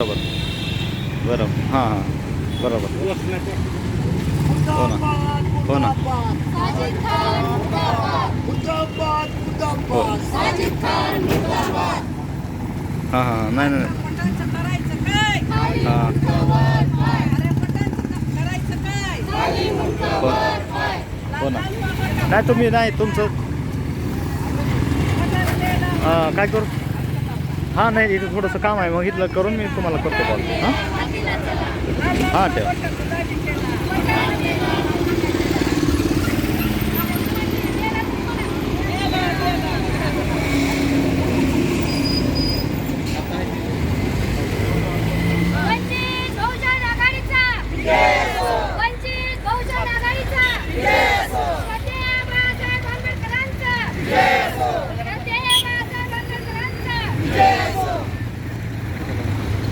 बरोबर. बरोबर. हां हां. बरोबर. हो ना. हो ना. हो. हां हां. नाही नाही हां. हो. हो ना. नाही तुम्ही नाही तुमचं. हां काय करू? हां नाही इथं थोडंसं काम आहे. मग इथलं करून मी तुम्हाला करतो कॉल हां? हां ठेवा.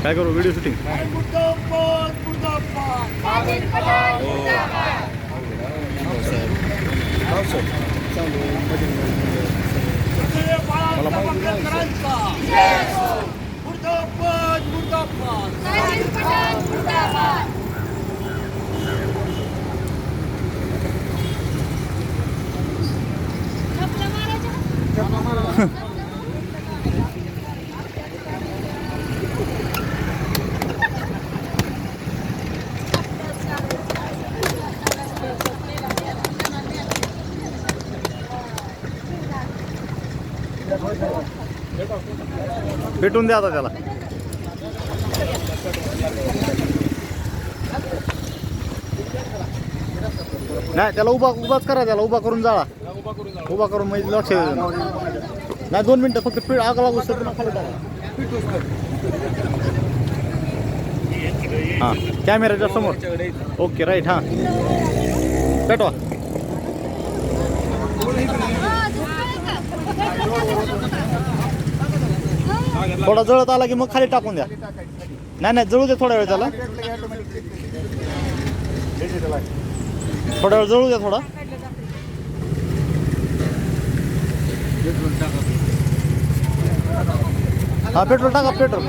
काय करू व्हिडिओ शूटिंग भेटून द्या आता त्याला. नाही त्याला उभा उभाच करा त्याला उभा करून जाळा. उभा करून म्हणजे लक्ष नाही दोन मिनिटं फक्त पीठ आग लागू शकतो. खाली हां कॅमेऱ्याच्या समोर. ओके राईट हां. पेटवा. थोडा जळत आला की मग खाली टाकून द्या. नाही नाही जळू दे थोडा वेळ त्याला. थोडा वेळ जळू द्या थोडा. हा पेट्रोल टाका पेट्रोल.